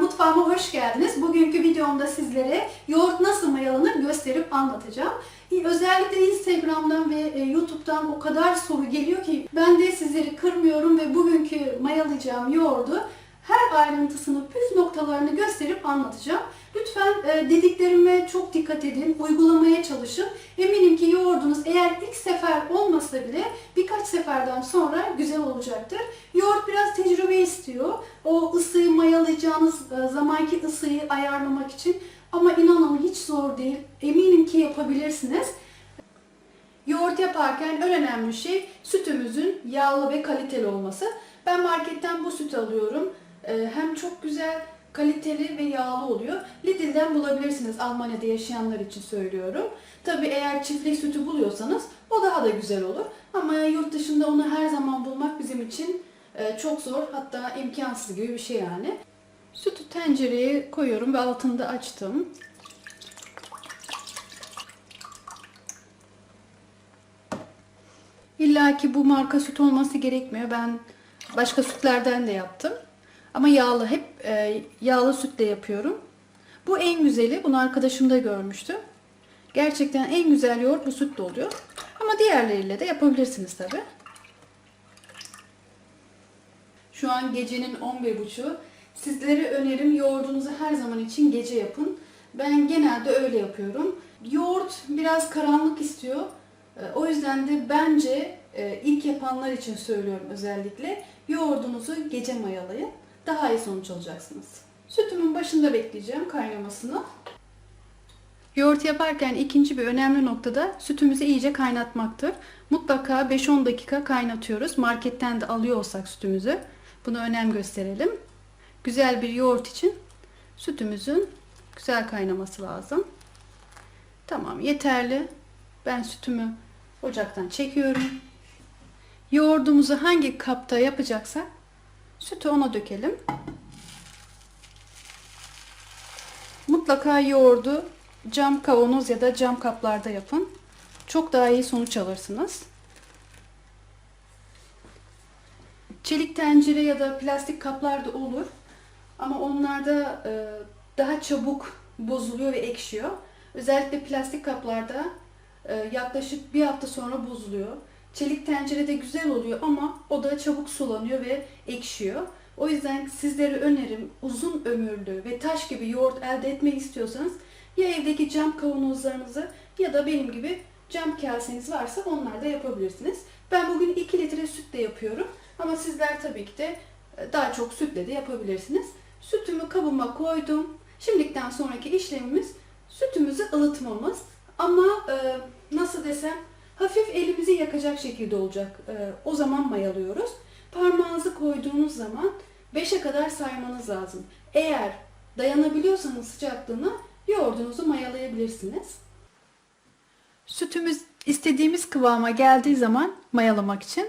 mutfağıma hoş geldiniz. Bugünkü videomda sizlere yoğurt nasıl mayalanır gösterip anlatacağım. Özellikle Instagram'dan ve e, YouTube'dan o kadar soru geliyor ki ben de sizleri kırmıyorum ve bugünkü mayalayacağım yoğurdu her ayrıntısını, püf noktalarını gösterip anlatacağım. Lütfen e, dediklerime çok dikkat edin, uygulamaya çalışın. Eminim ki yoğurdunuz eğer ilk sefer olmasa bile birkaç seferden sonra güzel olacaktır. Yoğurt biraz tecrübe istiyor. O ısıyı mayalayacağınız e, zamanki ısıyı ayarlamak için. Ama inanın hiç zor değil. Eminim ki yapabilirsiniz. Yoğurt yaparken en önemli şey sütümüzün yağlı ve kaliteli olması. Ben marketten bu sütü alıyorum. Ee, Hem çok güzel, kaliteli ve yağlı oluyor. Lidl'den bulabilirsiniz Almanya'da yaşayanlar için söylüyorum. Tabi eğer çiftlik sütü buluyorsanız o daha da güzel olur. Ama yurt dışında onu her zaman bulmak bizim için e, çok zor hatta imkansız gibi bir şey yani. Sütü tencereye koyuyorum ve altını da açtım. İlla ki bu marka süt olması gerekmiyor. Ben başka sütlerden de yaptım. Ama yağlı hep e, yağlı sütle yapıyorum. Bu en güzeli. Bunu arkadaşım da görmüştü. Gerçekten en güzel yoğurt bu sütle oluyor. Ama diğerleriyle de yapabilirsiniz tabi. Şu an gecenin 11.30'u. Sizlere önerim yoğurdunuzu her zaman için gece yapın. Ben genelde öyle yapıyorum. Yoğurt biraz karanlık istiyor. E, O yüzden de bence e, ilk yapanlar için söylüyorum özellikle yoğurdunuzu gece mayalayın. Daha iyi sonuç alacaksınız. Sütümün başında bekleyeceğim kaynamasını. Yoğurt yaparken ikinci bir önemli noktada sütümüzü iyice kaynatmaktır. Mutlaka 5-10 dakika kaynatıyoruz. Marketten de alıyor olsak sütümüzü. Buna önem gösterelim. Güzel bir yoğurt için sütümüzün güzel kaynaması lazım. Tamam yeterli. Ben sütümü ocaktan çekiyorum. Yoğurdumuzu hangi kapta yapacaksak sütü ona dökelim. Mutlaka yoğurdu cam kavanoz ya da cam kaplarda yapın. Çok daha iyi sonuç alırsınız. Çelik tencere ya da plastik kaplar da olur. Ama onlarda e, daha çabuk bozuluyor ve ekşiyor. Özellikle plastik kaplarda e, yaklaşık bir hafta sonra bozuluyor. Çelik tencerede güzel oluyor ama o da çabuk sulanıyor ve ekşiyor. O yüzden sizlere önerim uzun ömürlü ve taş gibi yoğurt elde etmek istiyorsanız ya evdeki cam kavanozlarınızı ya da benim gibi cam kaseniz varsa onlarda yapabilirsiniz. Ben bugün 2 litre sütle yapıyorum ama sizler tabii ki de e, daha çok sütle de yapabilirsiniz. Sütümü kabıma koydum. Şimdikten sonraki işlemimiz sütümüzü ılıtmamız. Ama e, nasıl desem hafif elimizi yakacak şekilde olacak. E, o zaman mayalıyoruz. Parmağınızı koyduğunuz zaman 5'e kadar saymanız lazım. Eğer dayanabiliyorsanız sıcaklığına yoğurdunuzu mayalayabilirsiniz. Sütümüz istediğimiz kıvama geldiği zaman mayalamak için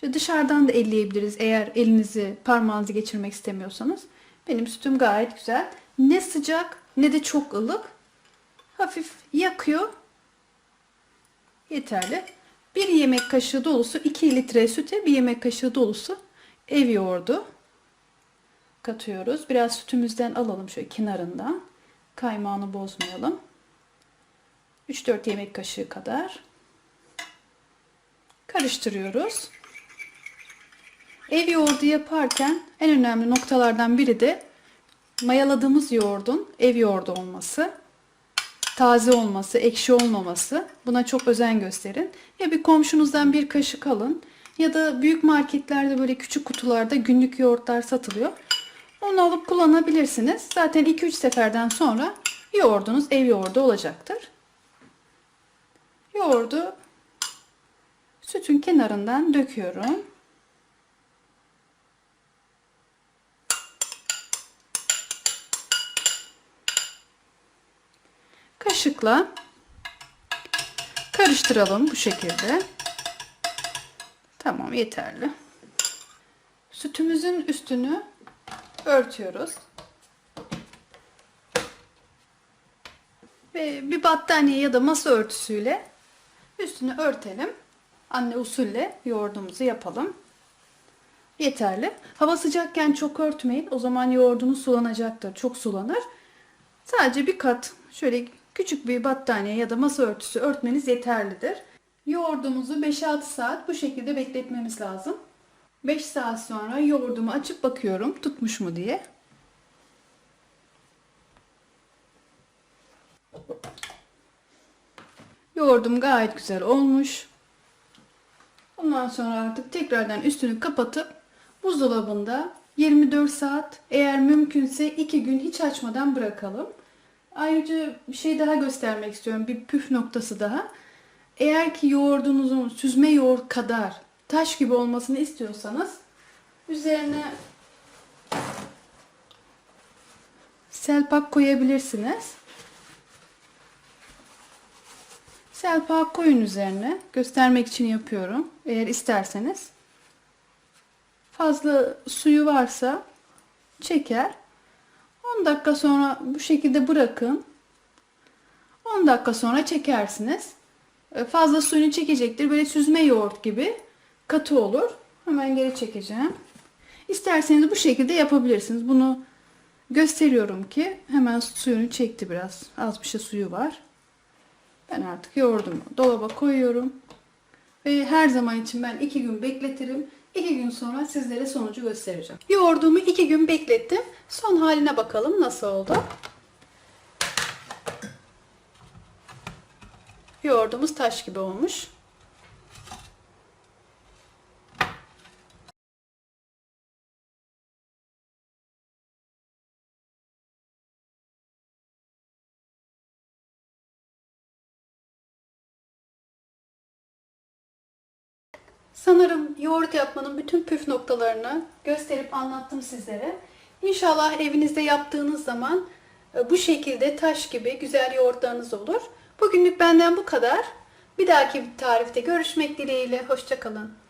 şöyle dışarıdan da elleyebiliriz eğer elinizi parmağınızı geçirmek istemiyorsanız. Benim sütüm gayet güzel. Ne sıcak ne de çok ılık. Hafif yakıyor. Yeterli. Bir yemek kaşığı dolusu 2 litre süte bir yemek kaşığı dolusu ev yoğurdu katıyoruz. Biraz sütümüzden alalım şöyle kenarından. Kaymağını bozmayalım. 3-4 yemek kaşığı kadar. Karıştırıyoruz. Ev yoğurdu yaparken en önemli noktalardan biri de mayaladığımız yoğurdun ev yoğurdu olması. Taze olması, ekşi olmaması. Buna çok özen gösterin. Ya bir komşunuzdan bir kaşık alın ya da büyük marketlerde böyle küçük kutularda günlük yoğurtlar satılıyor. Onu alıp kullanabilirsiniz. Zaten 2-3 seferden sonra yoğurdunuz ev yoğurdu olacaktır. Yoğurdu sütün kenarından döküyorum. Kaşıkla karıştıralım bu şekilde. Tamam yeterli. Sütümüzün üstünü örtüyoruz. Ve bir battaniye ya da masa örtüsüyle üstünü örtelim. Anne usulle yoğurdumuzu yapalım. yeterli. Hava sıcakken çok örtmeyin. O zaman yoğurdunuz sulanacaktır. Çok sulanır. Sadece bir kat şöyle küçük bir battaniye ya da masa örtüsü örtmeniz yeterlidir. Yoğurdumuzu 5-6 saat bu şekilde bekletmemiz lazım. 5 saat sonra yoğurdumu açıp bakıyorum tutmuş mu diye. Yoğurdum gayet güzel olmuş. Ondan sonra artık tekrardan üstünü kapatıp buzdolabında 24 saat eğer mümkünse 2 gün hiç açmadan bırakalım. Ayrıca bir şey daha göstermek istiyorum. Bir püf noktası daha. Eğer ki yoğurdunuzun süzme yoğurt kadar taş gibi olmasını istiyorsanız üzerine selpak koyabilirsiniz. Selpak koyun üzerine. Göstermek için yapıyorum. Eğer isterseniz. Fazla suyu varsa çeker. 10 dakika sonra bu şekilde bırakın. 10 dakika sonra çekersiniz. E, Fazla suyunu çekecektir. Böyle süzme yoğurt gibi katı olur. Hemen geri çekeceğim. İsterseniz bu şekilde yapabilirsiniz. Bunu gösteriyorum ki hemen suyunu çekti biraz. Az bir şey suyu var. Ben artık yoğurdumu dolaba koyuyorum. Ve her zaman için ben 2 gün bekletirim. 2 gün sonra sizlere sonucu göstereceğim. Yoğurdumu 2 gün beklettim. Son haline bakalım nasıl oldu. Yoğurdumuz taş gibi olmuş. Sanırım yoğurt yapmanın bütün püf noktalarını gösterip anlattım sizlere. İnşallah evinizde yaptığınız zaman e, bu şekilde taş gibi güzel yoğurtlarınız olur. Bugünlük benden bu kadar. Bir dahaki tarifte görüşmek dileğiyle. Hoşçakalın.